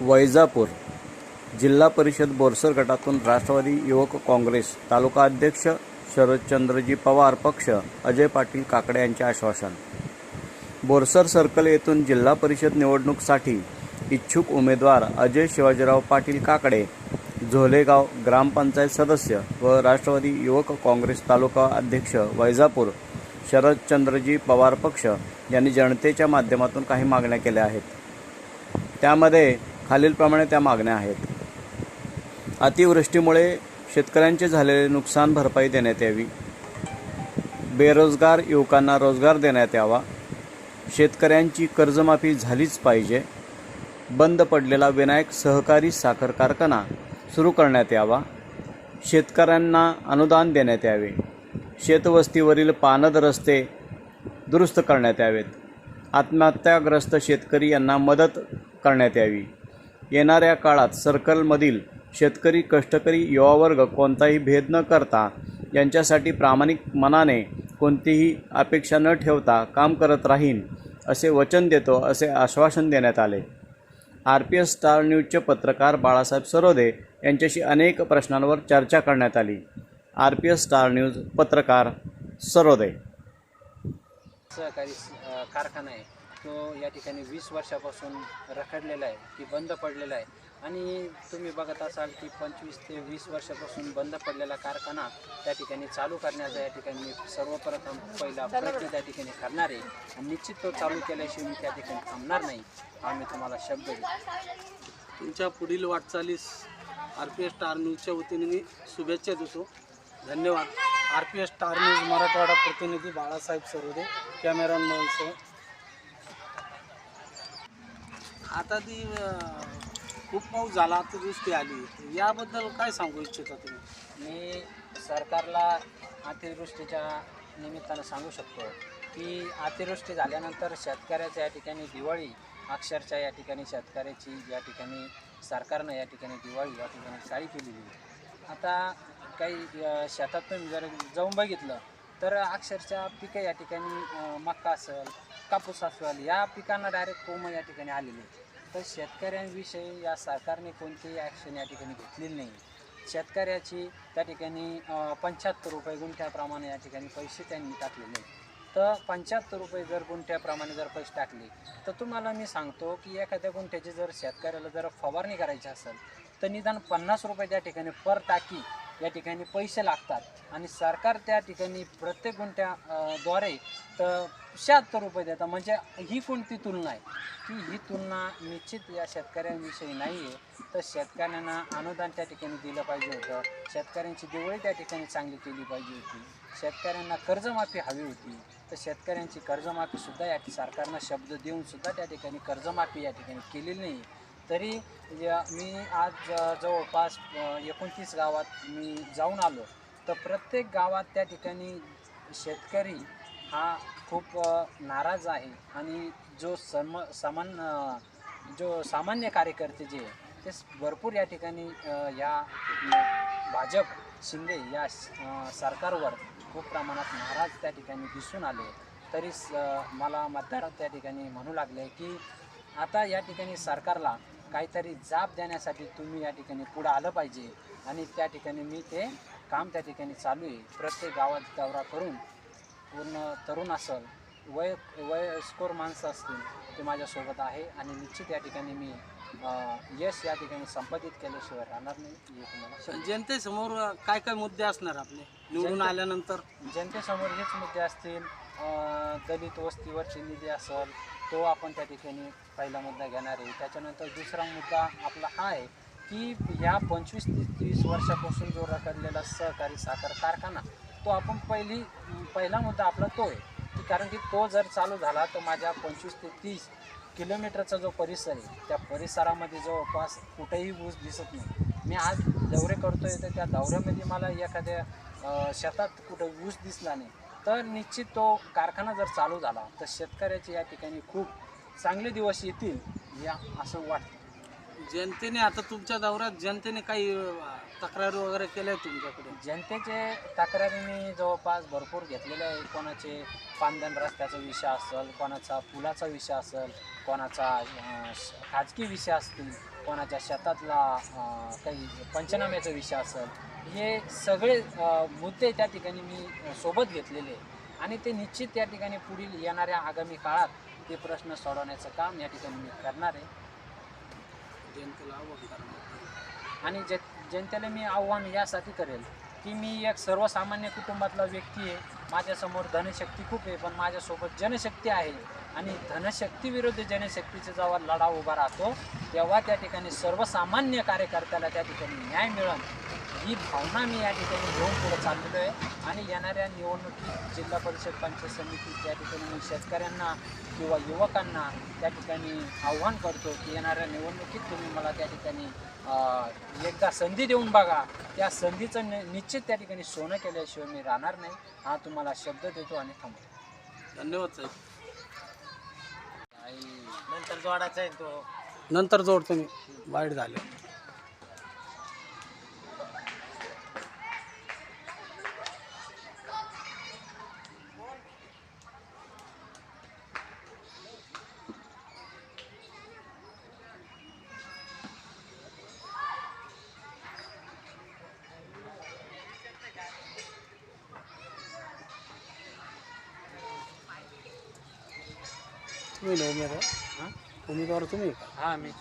वैजापूर जिल्हा परिषद बोरसर गटातून राष्ट्रवादी युवक काँग्रेस तालुका अध्यक्ष शरदचंद्रजी पवार पक्ष अजय पाटील काकडे यांचे आश्वासन. बोरसर सर्कल येथून जिल्हा परिषद निवडणूकसाठी इच्छुक उमेदवार अजय शिवाजीराव पाटील काकडे झोलेगाव ग्रामपंचायत सदस्य व राष्ट्रवादी युवक काँग्रेस तालुका अध्यक्ष वैजापूर शरदचंद्रजी पवार पक्ष यांनी जनतेच्या माध्यमातून काही मागण्या केल्या आहेत. त्यामध्ये खालीलप्रमाणे त्या मागण्या आहेत. अतिवृष्टीमुळे शेतकऱ्यांचे झालेले नुकसान भरपाई देण्यात यावी. बेरोजगार युवकांना रोजगार देण्यात यावा. शेतकऱ्यांची कर्जमाफी झालीच पाहिजे. बंद पडलेला विनायक सहकारी साखर कारखाना सुरू करण्यात यावा. शेतकऱ्यांना अनुदान देण्यात यावे. शेतवस्तीवरील पानद रस्ते दुरुस्त करण्यात यावेत. आत्महत्याग्रस्त शेतकरी यांना मदत करण्यात यावी. येणाऱ्या काळात सर्कलमधील शेतकरी कष्टकरी युवावर्ग कोणताही भेद न करता यांच्यासाठी प्रामाणिक मनाने कोणतीही अपेक्षा न ठेवता काम करत राहीन असे वचन देतो असे आश्वासन देण्यात आले. आर पी एस स्टार न्यूजचे पत्रकार बाळासाहेब सरोदे यांच्याशी अनेक प्रश्नांवर चर्चा करण्यात आली. R P S star news पत्रकार सरोदे. सहकारी कारखाना आहे. तो या ठिकाणी वीस वर्षापासून रखडलेला आहे की बंद पडलेला आहे. आणि तुम्ही बघत असाल की पंचवीस ते वीस वर्षापासून बंद पडलेला कारखाना त्या ठिकाणी चालू करण्याचा या ठिकाणी मी सर्वप्रथम पहिला प्रयत्न त्या ठिकाणी करणार आहे. आणि निश्चित तो चालू केल्याशिवाय मी त्या ठिकाणी थांबणार नाही. हा मी तुम्हाला शब्द देतो तुमच्या पुढील वाटचालीस आर पी एस स्टार न्यूजच्या वतीने मी शुभेच्छा देतो. धन्यवाद. R P S star news Marathwada प्रतिनिधी बाळासाहेब सरोदे कॅमेरामॅन आता ती खूप पाऊस झाला अतिवृष्टी आली. याबद्दल काय सांगू इच्छिता तुम्ही? मी सरकारला अतिवृष्टीच्या निमित्तानं सांगू शकतो की अतिवृष्टी झाल्यानंतर शेतकऱ्याच्या या ठिकाणी दिवाळी अक्षरशः या ठिकाणी शेतकऱ्याची या ठिकाणी सरकारनं या ठिकाणी दिवाळी या ठिकाणी साळी केलेली. आता काही शेतातून जर जाऊन बघितलं तर अक्षरशः पिकं या ठिकाणी अ, मक्का असेल कापूस असेल या पिकांना डायरेक्ट कोंब या ठिकाणी आलेले आहेत. तर शेतकऱ्यांविषयी या सरकारने कोणतीही ॲक्शन या ठिकाणी घेतलेली नाही शेतकऱ्याची त्या ठिकाणी पंच्याहत्तर रुपये गुंठ्याप्रमाणे या ठिकाणी पैसे त्यांनी टाकलेले आहेत तर पंच्याहत्तर रुपये जर गुंठ्याप्रमाणे जर पैसे टाकले तर तुम्हाला मी सांगतो की एखाद्या गुंठ्याची जर शेतकऱ्याला जर फवारणी करायची असेल तर निदान पन्नास रुपये त्या ठिकाणी पर टाकी या ठिकाणी पैसे लागतात. आणि सरकार त्या ठिकाणी प्रत्येक गुंठ्या द्वारे तर शहात्तर रुपये देतात. म्हणजे ही कोणती तुलना आहे? की ही तुलना निश्चित या शेतकऱ्यांविषयी नाही आहे तर शेतकऱ्यांना अनुदान त्या ठिकाणी दिलं पाहिजे होतं. शेतकऱ्यांची दिवाळी त्या ठिकाणी चांगली केली पाहिजे होती. शेतकऱ्यांना कर्जमाफी हवी होती. तर शेतकऱ्यांची कर्जमाफीसुद्धा या सरकारनं शब्द देऊनसुद्धा त्या ठिकाणी कर्जमाफी या ठिकाणी केलेली नाही तरी या- मी आज जवळपास एकोणतीस गावात मी जाऊन आलो. तर प्रत्येक गावात त्या ठिकाणी शेतकरी हा खूप नाराज आहे आणि जो सम समान जो सामान्य कार्यकर्ते जे ते भरपूर या ठिकाणी या भाजप शिंदे या सरकारवर खूप प्रमाणात नाराज त्या ठिकाणी दिसून आले. तरी स मला मतदार त्या ठिकाणी म्हणू लागले की आता या ठिकाणी सरकारला काहीतरी जाब देण्यासाठी तुम्ही या ठिकाणी पुढं आलं पाहिजे. आणि त्या ठिकाणी मी ते काम त्या ठिकाणी चालू आहे. प्रत्येक गावात दौरा करून पूर्ण तरुण असेल वय वयस्कोर माणसं असतील ते माझ्यासोबत आहे. आणि निश्चित या ठिकाणी मी यश या ठिकाणी संपादित केल्याशिवाय राहणार नाही. जनतेसमोर काय काय मुद्दे असणार आपले? निवडून जनते- आल्यानंतर? जनतेसमोर हेच मुद्दे असतील. दलित वस्तीवरचे निधी असेल तो आपण त्या ठिकाणी पहिला मुद्दा घेणार आहे. त्याच्यानंतर दुसरा मुद्दा आपला हा आहे की ह्या पंचवीस ते तीस वर्षापासून जो रखडलेला सहकारी साखर कारखाना तो आपण पहिली पहिला मुद्दा आपला तो आहे. की कारण की तो जर चालू झाला तर माझ्या पंचवीस ते तीस किलोमीटरचा जो परिसर आहे त्या परिसरामध्ये जवळपास कुठेही ऊस दिसत नाही. मी आज दौरे करतोय तर त्या दौऱ्यामध्ये मला एखाद्या शेतात कुठं ऊस दिसला नाही तर निश्चित तो कारखाना जर चालू झाला तर शेतकऱ्याचे या ठिकाणी खूप चांगले दिवस येतील या असं वाटतं. जनतेने आता तुमच्या दौऱ्यात जनतेने काही तक्रारी वगैरे केल्या आहेत तुमच्याकडे? जनतेचे तक्रारी मी जवळपास भरपूर घेतलेल्या आहे कोणाचे पांदन रस्त्याचा विषय असेल कोणाचा पुलाचा विषय असेल कोणाचा खाजगी विषय असतील कोणाच्या शेतातला काही पंचनाम्याचा विषय असेल हे सगळे मुद्दे त्या ठिकाणी मी सोबत घेतलेले आहे. आणि ते निश्चित त्या ठिकाणी पुढील येणाऱ्या आगामी काळात ते प्रश्न सोडवण्याचं काम या ठिकाणी मी करणार आहे. जनतेला आव्हान करा आणि जे जनतेला मी आव्हान यासाठी करेल की मी एक सर्वसामान्य कुटुंबातला व्यक्ती आहे. माझ्यासमोर धनशक्ती खूप आहे पण माझ्यासोबत जनशक्ती आहे. आणि धनशक्ती विरुद्ध जनशक्तीचा जेव्हा लढा उभा राहतो तेव्हा त्या ठिकाणी सर्वसामान्य कार्यकर्त्याला त्या ठिकाणी न्याय मिळेल. ही भावना मी या ठिकाणी घेऊन पुढे चाललेलो आहे आणि येणाऱ्या निवडणुकीत जिल्हा परिषद पंचायत समिती त्या ठिकाणी मी शेतकऱ्यांना किंवा युवकांना त्या ठिकाणी आव्हान करतो की येणाऱ्या निवडणुकीत तुम्ही मला त्या ठिकाणी एकदा संधी देऊन बघा. त्या संधीचं नि निश्चित त्या ठिकाणी सोनं केल्याशिवाय मी राहणार नाही. हा तुम्हाला शब्द देतो आणि थांबतो. धन्यवाद साहेब. नंतर जोडायचा आहे तो. नंतर जोडतो मी. वाईट झाले. तुम्ही नवमी उमेदवार? हां? उमेदवार तुम्ही? का हां मी